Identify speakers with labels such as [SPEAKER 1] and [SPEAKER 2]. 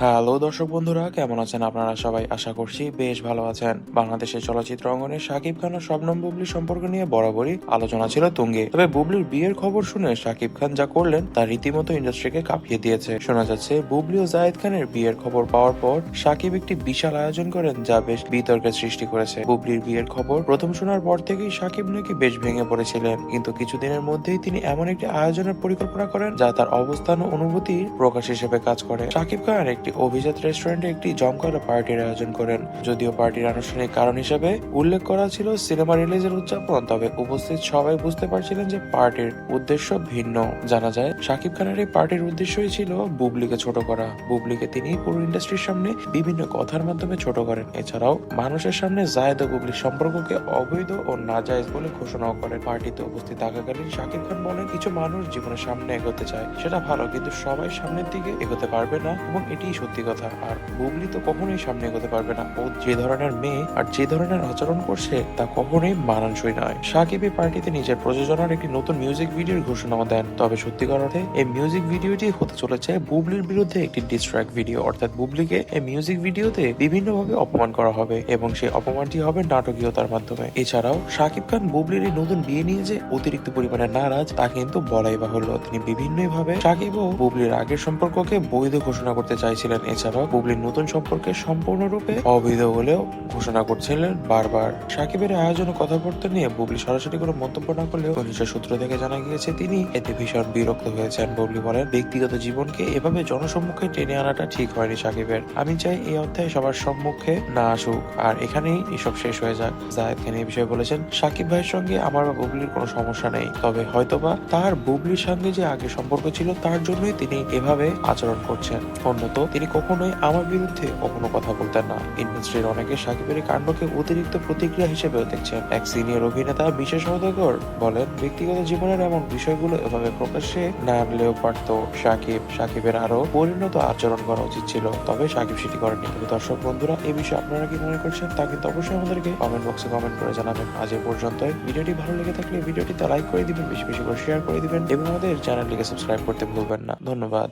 [SPEAKER 1] Hello দর্শক বন্ধুরা, কেমন আছেন আপনারা সবাই? আশা করছি বেশ ভালো আছেন। বাংলাদেশের চলচ্চিত্র অঙ্গনে শাকিব খান ও শবনম বুবলি সম্পর্ক নিয়ে বরাবরই আলোচনা ছিল তুঙ্গে। তবে বুবলির বিয়ের খবর শুনে শাকিব খান যা করলেন তা রীতিমতো ইন্ডাস্ট্রিকে কাঁপিয়ে দিয়েছে। শোনা যাচ্ছে, বুবলি ও জায়েদ খানের বিয়ের খবর পাওয়ার পর শাকিব একটি বিশাল আয়োজন করেন যা বেশ বিতর্কের সৃষ্টি করেছে। বুবলির বিয়ের খবর প্রথম শোনার পর থেকেই শাকিব নাকি বেশ ভেঙে পড়েছিলেন। কিন্তু কিছুদিনের মধ্যেই তিনি এমন একটি আয়োজনের পরিকল্পনা করেন যা তার অবস্থান ও অনুভূতির প্রকাশ হিসেবে কাজ করে। শাকিব খান একটি অভিজাত রেস্টুরেন্টে একটি জমকালো পার্টির আয়োজন করেন। যদিও পার্টির আনুষ্ঠানিক কারণ হিসেবে উল্লেখ করা ছিল সিনেমা রিলিজের উদযাপন, তবে উপস্থিত সবাই বুঝতে পারছিলেন যে পার্টির উদ্দেশ্য ভিন্ন। জানা যায়, শাকিব খানের এই পার্টির উদ্দেশ্যই ছিল বুবলিকে ছোট করা। বুবলিকে তিনি পুরো ইন্ডাস্ট্রির সামনে বিভিন্ন কথার মাধ্যমে ছোট করেন। এছাড়াও মানুষের সামনে জায়দ ও বুবলির সম্পর্ককে অবৈধ ও নাজায়েজ বলে ঘোষণাও করেন। পার্টিতে উপস্থিত থাকাকালীন শাকিব খান বলেন, কিছু মানুষ জীবনের সামনে এগোতে চায়। সেটা ভালো, কিন্তু সবাই সামনের দিকে এগোতে পারবে না এবং সত্যি কথা। আর বুবলি তো কখনোই সামনে এগোতে পারবে না। ও যে ধরনের মেয়ে আর যে ধরনের আচরণ করছে, তা কখনোই মানানসই নয়। সাকিব এই পার্টিতে নিজের প্রযোজনার একটি নতুন মিউজিক ভিডিওর ঘোষণাও দেন। তবে সত্যিকার অর্থে, এই মিউজিক ভিডিওটি হতে চলেছে বুবলির বিরুদ্ধে একটি ডিস্ট্র্যাক ভিডিও অর্থাৎ বুবলিকে এই মিউজিক ভিডিওতে বিভিন্নভাবে অপমান করা হবে এবং সেই অপমানটি হবে নাটকীয়তার মাধ্যমে। এছাড়াও শাকিব খান বুবলির এই নতুন বিয়ে নিয়ে যে অতিরিক্ত পরিমাণে নারাজ, তা কিন্তু বলাই বাহুল্য। তিনি বিভিন্নভাবে শাকিব ও বুবলির আগের সম্পর্ককে বৈধ ঘোষণা করতে চাইছিলেন এছাড়াও বুবলির নতুন সম্পর্কে সম্পূর্ণরূপে অবৈধ বলেও ঘোষণা করছিলেন বারবার। সাকিবের আয়োজন কথাবার্তা নিয়ে বুবলি সরাসরি কোনো মন্তব্য না করলেও ঘনিষ্ঠ সূত্র থেকে জানা গিয়েছে, তিনি এতে ভীষণ বিরক্ত হয়েছেন। বুবলি বলেন, ব্যক্তিগত জীবনকে এভাবে জনসম্মুখে টেনে আনাটা ঠিক হয়নি সাকিবের। আমি চাই এই অধ্যায় সবার সম্মুখে না আসুক। আর এখানেই এসব শেষ হয়ে যাক। জায়েদ খান এই বিষয়ে বলেছেন, সাকিব ভাইয়ের সঙ্গে আমার বা বুবলির কোনো সমস্যা নেই। তবে হয়তোবা তার বুবলির সঙ্গে যে আগে সম্পর্ক ছিল, তার জন্যই তিনি এভাবে আচরণ করছেন। অন্যত তিনি কখনোই আমার বিরুদ্ধে কখনো কথা বলতেন না। ইন্ডাস্ট্রির অনেকে সাকিবের এই কাণ্ডকে অতিরিক্ত প্রতিক্রিয়া হিসেবেও দেখছেন। এক সিনিয়র অভিনেতা বিশেষ সৌদাগর বলেন, ব্যক্তিগত জীবনের এমন বিষয়গুলো এভাবে প্রকাশ্যে না আনলেও পারত সাকিব। সাকিবের আরও পরিণত আচরণ করা উচিত ছিল। তবে সাকিব সেটি করেনি দর্শক বন্ধুরা এই বিষয়ে আপনারা কি মনে করছেন তা কিন্তু অবশ্যই আমাদেরকে কমেন্ট বক্সে কমেন্ট করে জানাবেন। আজ এ পর্যন্তই। ভিডিওটি ভালো লেগে থাকলে ভিডিওটিতে লাইক করে দিবেন, বেশি বেশি করে শেয়ার করে দিবেন এবং আমাদের চ্যানেলটিকে সাবস্ক্রাইব করতে ভুলবেন না। ধন্যবাদ।